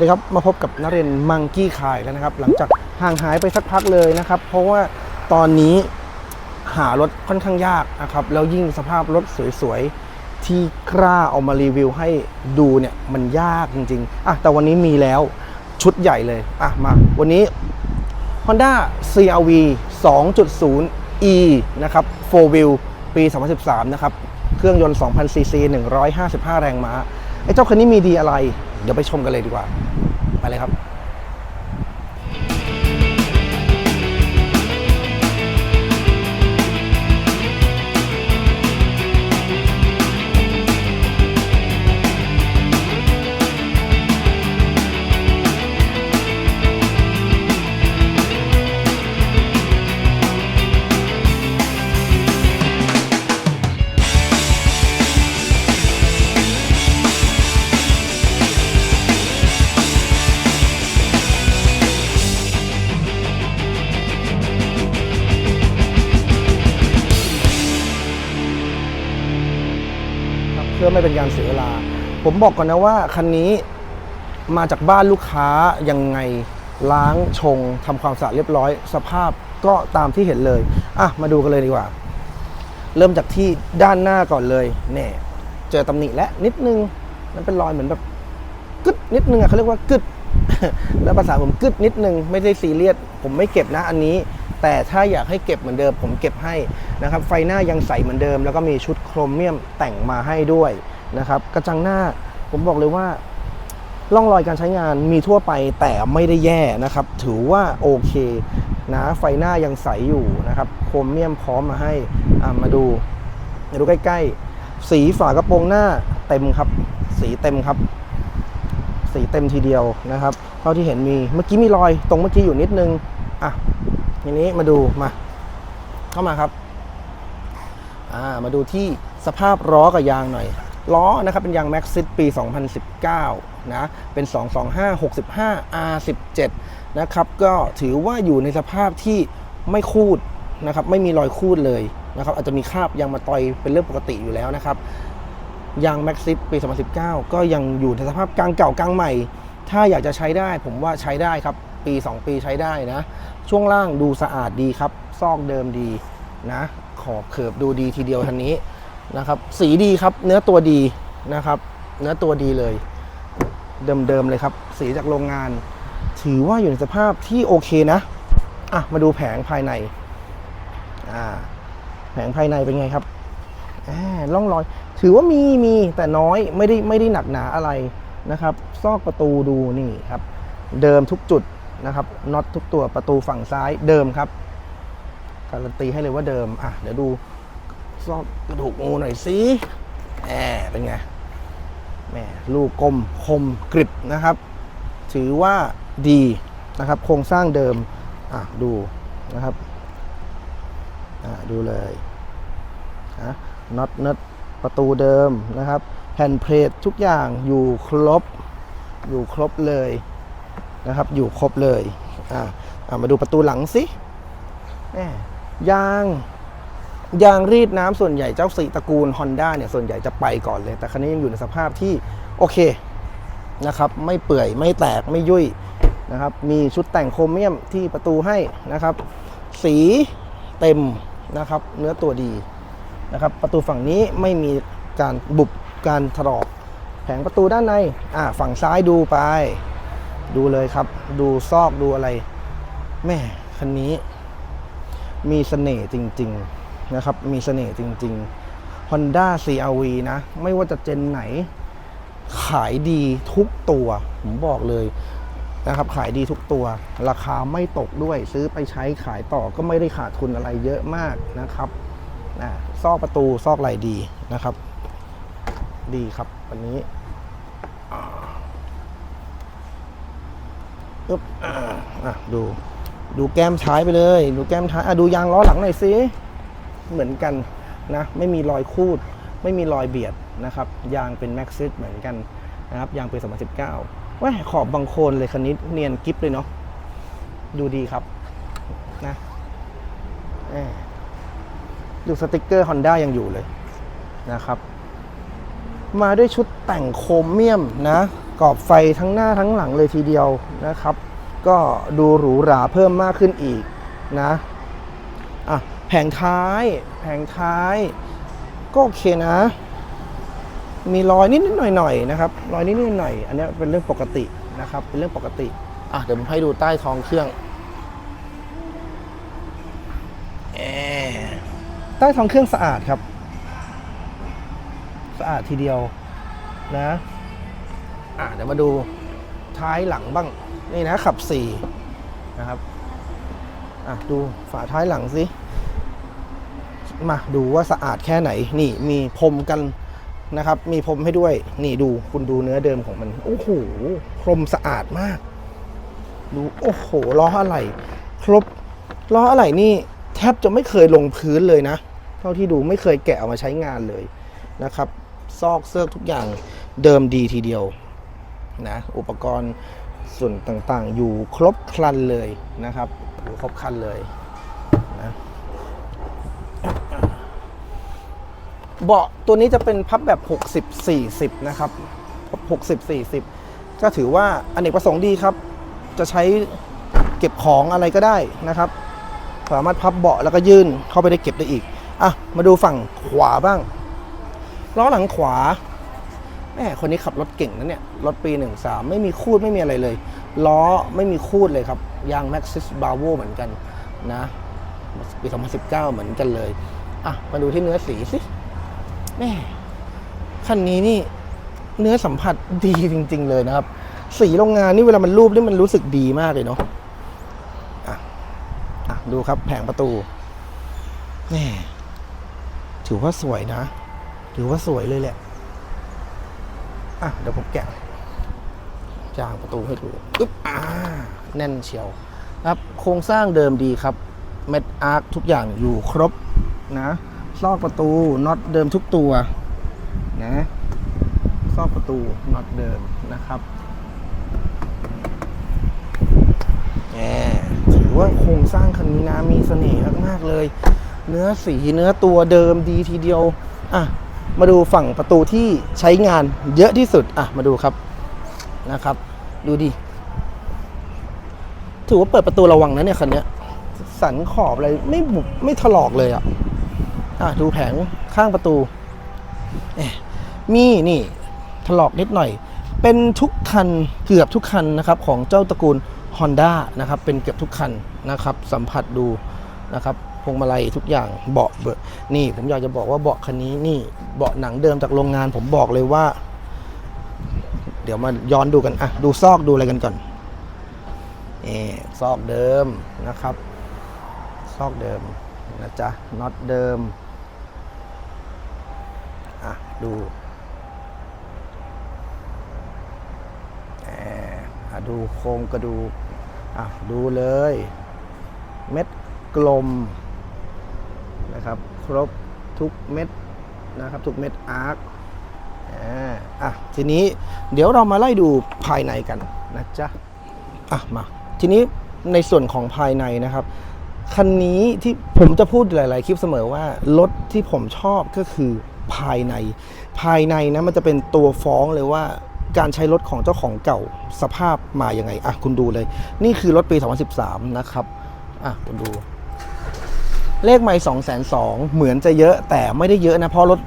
สวัสดีครับ มาพบกับนเรนมังกี้ขายแล้วนะครับ หลังจากห่างหายไปสักพักเลยนะครับ เพราะว่าตอนนี้หารถค่อนข้างยากนะครับ แล้วยิ่งสภาพรถสวยๆ ที่กล้าเอามารีวิวให้ดูเนี่ยมันยากจริงๆอะแต่วันนี้มีแล้วชุดใหญ่เลยอะมาวันนี้ Honda CRV 2.0 E นะครับ 4 wheel ปี 2013 นะครับ เครื่องยนต์ 2,000 cc 155 แรงม้าไอ้เจ้าคันนี้มีดีอะไร เดี๋ยวไปชมกันเลยดีกว่า ไปเลยครับ ไม่เป็นการเสียเวลา ผมบอกก่อนนะว่าคันนี้มาจากบ้านลูกค้ายังไงล้างชงทำความสะอาดเรียบร้อย สภาพก็ตามที่เห็นเลยอะมาดูกันเลยดีกว่า เริ่มจากที่ด้านหน้าก่อนเลยเนี่ยเจอตำหนิและนิดนึงมันเป็นรอยเหมือนแบบกึดนิดนึงอะเขาเรียกว่ากึดแล้วภาษาผมกึดนิดนึงไม่ได้ซีเรียสผมไม่เก็บนะอันนี้ แต่ถ้าอยากให้เก็บเหมือนเดิมผมเก็บให้นะครับไฟหน้ายังใสเหมือนเดิม แล้วก็มีชุดโครเมียมแต่งมาให้ด้วยนะครับกระจังหน้าผมบอกเลยว่าร่องรอยการใช้งานมีทั่วไปแต่ไม่ได้แย่นะครับ ถือว่าโอเคนะไฟหน้ายังใสอยู่นะครับโครเมียมพร้อมมาให้อะมาดูมาดูใกล้ๆ สีฝากระโปรงหน้าเต็มครับ สีเต็มครับ สีเต็มทีเดียวนะครับ เท่าที่เห็นมีเมื่อกี้มีรอยตรงเมื่อกี้อยู่นิดนึงอะ ทีนี้มาดูมา เข้ามาครับอ่ามาดูที่สภาพล้อกับยางหน่อย ล้อนะครับเป็นยาง Max ซิปี 2019 นะ เป็น 225 65 R17 นะครับ ก็ถือว่าอยู่ในสภาพที่ไม่คูดนะครับ ไม่มีรอยคูดเลยนะครับ อาจจะมีคราบยางมาตอยเป็นเรื่องปกติอยู่แล้วนะครับยาง Max ซิปี 2019 ก็ยังอยู่ในสภาพกลางเก่ากลางใหม่ ถ้าอยากจะใช้ได้ผมว่าใช้ได้ครับ ปี 2 ปีใช้ได้นะ ช่วงล่างดูสะอาดดีครับ ซอกเดิมดีนะ ขอบเขิบดูดีทีเดียวทันนี้นะครับ สีดีครับ เนื้อตัวดีนะครับ เนื้อตัวดีเลย เดิมๆเลยครับ สีจากโรงงาน ถือว่าอยู่ในสภาพที่โอเคนะ อะ มาดูแผงภายใน อ่า แผงภายในเป็นไงครับอ่าร่องรอย ถือว่ามีมีแต่น้อยไม่ได้ไม่ได้หนักหนาอะไรนะครับ ซอกประตูดูนี่ครับ เดิมทุกจุด นะครับน็อตทุกตัวประตูฝั่งซ้ายเดิมครับ การันตีให้เลยว่าเดิม อะ เดี๋ยวดูซอกกระดูกงูหน่อยสิแหมเป็นไงแหมลูกกลมคมกริบนะครับ ถือว่าดีนะครับ โครงสร้างเดิม อะ ดูนะครับ อะ ดูเลยนะน็อตน็อตประตูเดิมนะครับ แผ่นเพลททุกอย่างอยู่ครบ อยู่ครบเลย นะครับ อยู่ครบเลยอะอะมาดูประตูหลังสิยางยางรีดน้ำส่วนใหญ่เจ้าสีตระกูล Honda เนี่ยส่วนใหญ่จะไปก่อนเลย แต่คันนี้ยังอยู่ในสภาพที่โอเคนะครับไม่เปื่อยไม่แตกไม่ยุ่ยนะครับมีชุดแต่งโครเมียมที่ประตูให้นะครับ สีเต็มนะครับเนื้อตัวดีนะครับประตูฝั่งนี้ไม่มีการบุบการถลอกแผงประตูด้านในอ่าฝั่งซ้ายดูไป ดูเลยครับ ดูซอกดูอะไร แม่คันนี้ มีเสน่ห์จริง ๆ นะครับ มีเสน่ห์จริง ๆ Honda CRV นะ ไม่ว่าจะเจนไหน ขายดีทุกตัว ผมบอกเลยนะครับ ขายดีทุกตัว ราคาไม่ตกด้วย ซื้อไปใช้ขายต่อก็ไม่ได้ขาดทุนอะไรเยอะมากนะครับนะซอกประตูซอกไหลดีนะครับ ดีครับวันนี้ อึ๊บอะดู ดูแก้มท้ายไปเลย ดูแก้มท้ายอะดูยางล้อหลังหน่อยสิเหมือนกันนะ ไม่มีรอยคูด ไม่มีรอยเบียดนะครับ ยางเป็นแม็กซิสเหมือนกันนะครับ ยางเปี2019ว่าขอบบางโคนเลยคันนี้เนียนกิฟเลยเนาะ ดูดีครับนะดูสติกเกอร์ Honda ยังอยู่เลยนะครับ มาด้วยชุดแต่งโครเมียมนะ กรอบไฟทั้งหน้าทั้งหลังเลยทีเดียวนะครับ ก็ดูหรูหราเพิ่มมากขึ้นอีกนะอะแผงท้ายแผงท้าย ก็โอเคนะ มีรอยนิดๆหน่อยๆนะครับรอยนิดๆหน่อยอันนี้เป็นเรื่องปกตินะครับเป็นเรื่องปกติอะเดี๋ยวผมให้ดูใต้ท้องเครื่องแอใต้ท้องเครื่องสะอาดครับ สะอาดทีเดียวนะ อะเดี๋ยวมาดูท้ายหลังบ้าง นี่นะขับสี่นะครับอะดูฝาท้ายหลังสิมาดูว่าสะอาดแค่ไหน นี่มีพรมกันนะครับ มีพรมให้ด้วย นี่ดูคุณดูเนื้อเดิมของมัน โอ้โหพรมสะอาดมาก ดูโอ้โหล้ออะไรครบล้ออะไรนี่แทบจะไม่เคยลงพื้นเลยนะ เท่าที่ดูไม่เคยแกะเอามาใช้งานเลยนะครับ ซอกเซิร์กทุกอย่างเดิมดีทีเดียว นะอุปกรณ์ส่วนต่างๆ อยู่ครบครันเลยนะครับอยู่ครบครันเลยนะเบาะตัวนี้จะเป็นพับแบบ 60-40 นะครับ 60-40 ก็ถือว่าอเนกประสงค์ดีครับ จะใช้เก็บของอะไรก็ได้นะครับ สามารถพับเบาะแล้วก็ยื่นเข้าไปได้เก็บได้อีก อะ มาดูฝั่งขวาบ้าง ล้อหลังขวา แหมคนนี้ขับรถเก่งนะเนี่ยรถปี 13 ไม่มีคูดไม่มีอะไรเลย ล้อไม่มีคูดเลยครับ ยาง Maxxis Bravo เหมือนกันนะปี 2019 เหมือนกันเลย อะ มาดูที่เนื้อสีสิแม่คันนี้นี่เนื้อสัมผัสดีจริง ๆ เลยนะครับ สีโรงงานนี่เวลามันรูปนี่มันรู้สึกดีมากเลยเนาะอะอะดูครับแผงประตูแม่ถือว่าสวยนะ ถือว่าสวยเลยแหละ อะเดี๋ยวผมแกะจางประตูให้ดูอึ๊บอ่าแน่นเชียวครับโครงสร้างเดิมดีครับเม็ดอาร์คทุกอย่างอยู่ครบนะซอกประตูน็อตเดิมทุกตัวนะซอกประตูน็อตเดิมนะครับแหมถือว่าโครงสร้างคันนี้นะมีเสน่ห์มากๆเลย เนื้อสีเนื้อตัวเดิมดีทีเดียว อะ มาดูฝั่งประตูที่ใช้งานเยอะที่สุดอะมาดูครับนะครับ ดูดิถือว่าเปิดประตูระวังนะเนี่ยคันนี้สันขอบอะไรไม่บุบไม่ถลอกเลยอะอะดูแผงข้างประตูเอมีนี่ถลอกนิดหน่อย เป็นทุกคันเกือบทุกคันนะครับ ของเจ้าตระกูล Honda นะครับ เป็นเกือบทุกคันนะครับ สัมผัสดูนะครับ พวงมาลัยทุกอย่างเบาะเบอะนี่ผมอยากจะบอกว่าเบาะคันนี้นี่เบาะหนังเดิมจากโรงงาน ผมบอกเลยว่า เดี๋ยวมาย้อนดูกันอะดูซอกดูอะไรกันก่อนนี่ซอกเดิมนะครับ ซอกเดิมนะจ๊ะน็อตเดิมอะดูอะดูโครงกระดูกอะดูเลย เม็ดกลม นะครับ ครบทุกเม็ดนะครับทุกเม็ดอาร์คอ่าอะทีนี้เดี๋ยวเรามาไล่ดูภายในกันนะจ๊ะอะมาทีนี้ในส่วนของภายในนะครับคันนี้ที่ผมจะพูดหลาย ๆ คลิปเสมอว่ารถที่ผมชอบก็คือภายใน ภายในนะมันจะเป็นตัวฟ้องเลยว่าการใช้รถของเจ้าของเก่าสภาพมาอย่างไงอะคุณดูเลย นี่คือรถปี 2013 นะครับ อะคุณดู เลขไม่2 2 0 0 0เหมือนจะเยอะแต่ไม่ได้เยอะนะเพราะรถ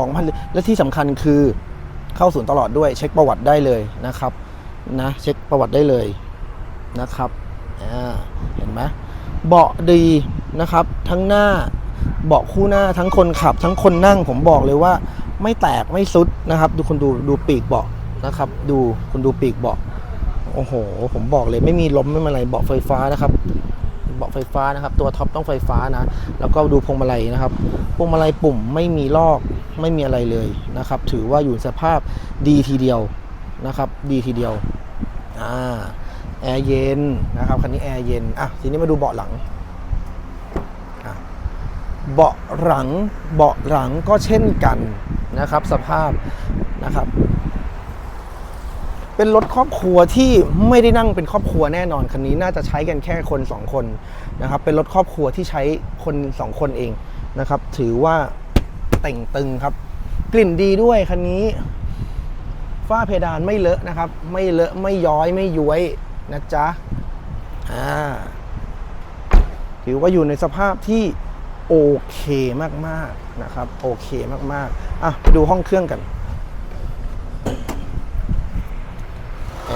2,000และที่สำคัญคือเข้าศูนย์ตลอดด้วย เช็คประวัติได้เลยนะครับนะเช็คประวัติได้เลยนะครับอ่าเห็นไหมเบาะดีนะครับ ทั้งหน้าเบาะคู่หน้าทั้งคนขับ ทั้งคนนั่งผมบอกเลยว่า ไม่แตกไม่ซุดนะครับ ดูคนดูดูปีกเบาะนะครับ ดูคุณดูปีกเบาะโอ้โห ผมบอกเลยไม่มีล้มไม่มีอะไรเบาะไฟฟ้านะครับ เบาะไฟฟ้านะครับ ตัวท็อปต้องไฟฟ้านะแล้วก็ดูพวงมาลัยนะครับพวงมาลัยปุ่มไม่มีลอกไม่มีอะไรเลยนะครับ ถือว่าอยู่ในสภาพดีทีเดียวนะครับ ดีทีเดียวอ่าแอร์เย็นนะครับคันนี้แอร์เย็นอะทีนี้มาดูเบาะหลังเบาะหลังเบาะหลังก็เช่นกันนะครับ สภาพนะครับ เป็นรถครอบครัวที่ไม่ได้นั่งเป็นครอบครัวแน่นอนคันนี้น่าจะใช้กันแค่คนสองคนนะครับเป็นรถครอบครัวที่ใช้คนสองคนเองนะครับถือว่าแต่งตึงครับ กลิ่นดีด้วยคันนี้ฝ้าเพดานไม่เลอะนะครับ ไม่เลอะไม่ย้อยไม่ย้วยนะจ๊ะอ่าถือว่าอยู่ในสภาพที่โอเคมากๆนะครับโอเคมากๆอะไปดูห้องเครื่องกันแ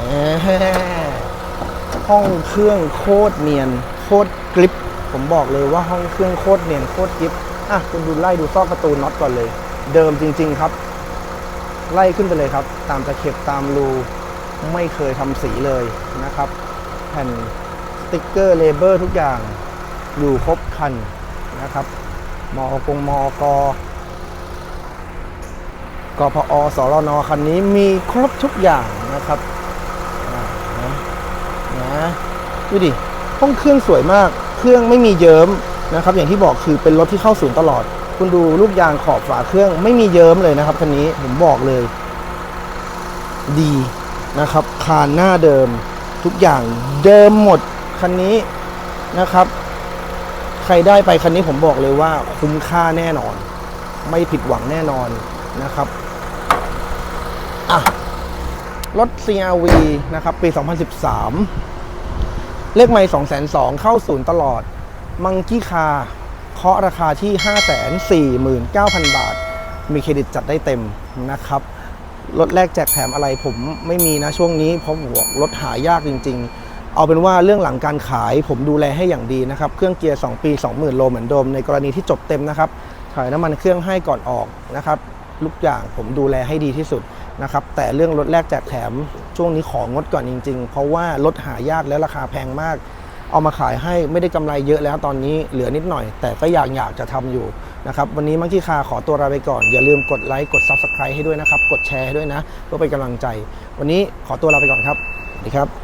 ห้องเครื่องโคตรเนียน โคตรกริป ผมบอกเลยว่าห้องเครื่องโคตรเนียนโคตรกริปอะคุณดูไล่ดูซอกประตูน็อตก่อนเลย เดิมจริง ๆครับ ไล่ขึ้นไปเลยครับ ตามตะเข็บตามรูไม่เคยทำสีเลยนะครับ แผ่นสติ๊กเกอร์เลเบอร์ทุกอย่างอยู่ครบคันนะครับมอกงมอกกพอสรนคันนี้มีครบทุกอย่างนะครับ นะดูดิห้องเครื่องสวยมาก เครื่องไม่มีเยิ้มนะครับ อย่างที่บอกคือเป็นรถที่เข้าศูนย์ตลอด คุณดูลูกยางขอบฝาเครื่องไม่มีเยิ้มเลยนะครับคันนี้ผมบอกเลย ดีนะครับคานหน้าเดิม ทุกอย่างเดิมหมดคันนี้นะครับ ใครได้ไปคันนี้ผมบอกเลยว่า คุ้มค่าแน่นอน ไม่ผิดหวังแน่นอนนะครับอะรถ CRV นะครับ ปี 2013 เลขไม่2 2 0 0 0เข้าศูนย์ตลอด มังกี้คาเคาะราคาที่ 549,000 บาท มีเครดิตจัดได้เต็มนะครับ รถแรกแจกแถมอะไรผมไม่มีนะช่วงนี้ เพราะผมบอกรถหายากจริง ๆ เอาเป็นว่าเรื่องหลังการขายผมดูแลให้อย่างดีนะครับ เครื่องเกียร์ 2 ปี 20,000 โลเหมือนเดิมในกรณีที่จบเต็มนะครับถ่ายน้ำมันเครื่องให้ก่อนออกนะครับทุกอย่างผมดูแลให้ดีที่สุด นะครับแต่เรื่องรถแรกแจกแถมช่วงนี้ของงดก่อนจริง ๆ เพราะว่ารถหายากและราคาแพงมาก เอามาขายให้ไม่ได้กำไรเยอะแล้วตอนนี้เหลือนิดหน่อย แต่ก็อยากอยากจะทำอยู่นะครับวันนี้มังคีคาขอตัวลาไปก่อน อย่าลืมกดไลค์กด Subscribe ให้ด้วยนะครับ กดแชร์ให้ด้วยนะเพื่อเป็นกำลังใจ วันนี้ขอตัวลาไปก่อนครับสวัสดีครับ